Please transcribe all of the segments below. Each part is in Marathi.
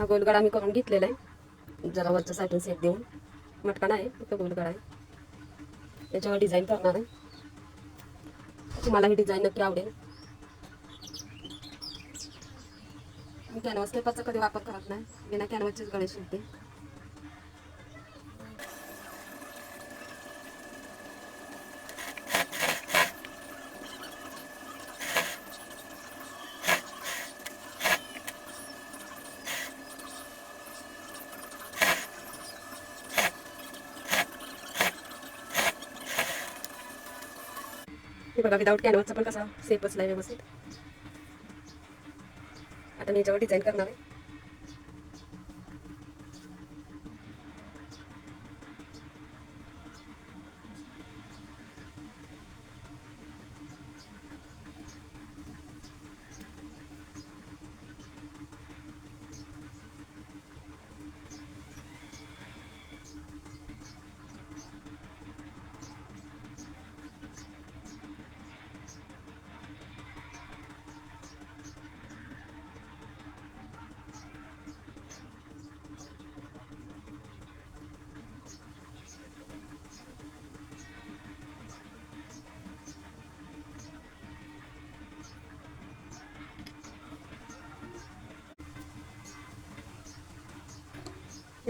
हा गोलगडा मी करून घेतलेला आहे. जरा वरच्या साईडून सेट देऊन. मटका आहे तो गोलगडा आहे. त्याच्यावर डिझाईन करणार आहे. तुम्हाला ही डिझाईन नक्की आवडेल. मी कॅनव्हास पेपरचा कधी वापर करत नाही. विना कॅनव्हासचेच गणेश शिकते हे बघा विदाऊट कॅनव्हासचा पण कसा सेफ बसलाय व्यवस्थित. आता मी याच्यावर डिझाईन करणार आहे.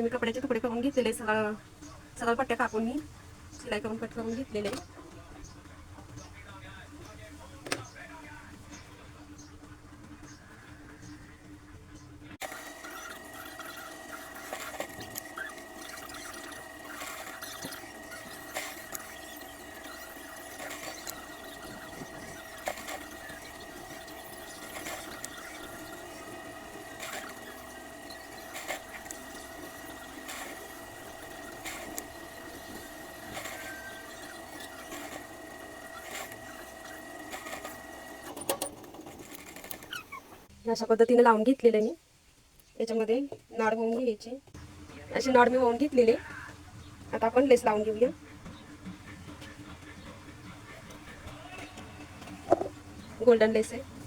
मी कपड्याचे तुकडे करून घेतलेले सगळं सरळ पट्ट्या कापून मी सिलाई करून कट करून घेतलेले. अशा पद्धतीने लावून घेतलेले मी. याच्यामध्ये नाड होऊन घ्यायचे. अशी नाड मी होऊन घेतलेली. आता आपण लेस लावून घेऊया. गोल्डन लेस आहे.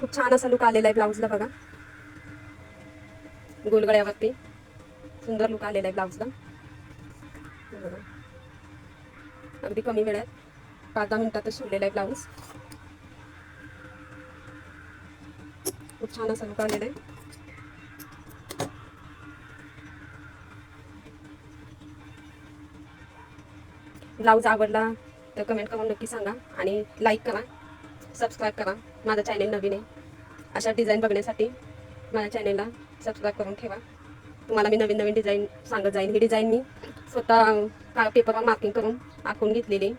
खूप छान असा लुक आलेला आहे ब्लाऊजला बघा. गोलगड्यावरती सुंदर लुक आलेला आहे ब्लाऊजला बघा. अगदी कमी वेळात पाच दहा मिनिटातच शिवलेला आहे ब्लाऊज खूप छान असा लुक आलेला आहे. ब्लाऊज आवडला तर कमेंट करून नक्की सांगा आणि लाईक करा सबस्क्राईब करा. माझं चॅनेल नवीन आहे. अशा डिझाईन बघण्यासाठी माझ्या चॅनेलला सबस्क्राईब करून ठेवा. तुम्हाला मी नवीन नवीन डिझाईन सांगत जाईन. ही डिझाईन मी स्वतः का पेपरवर मार्किंग करून आखून घेतलेली आहे.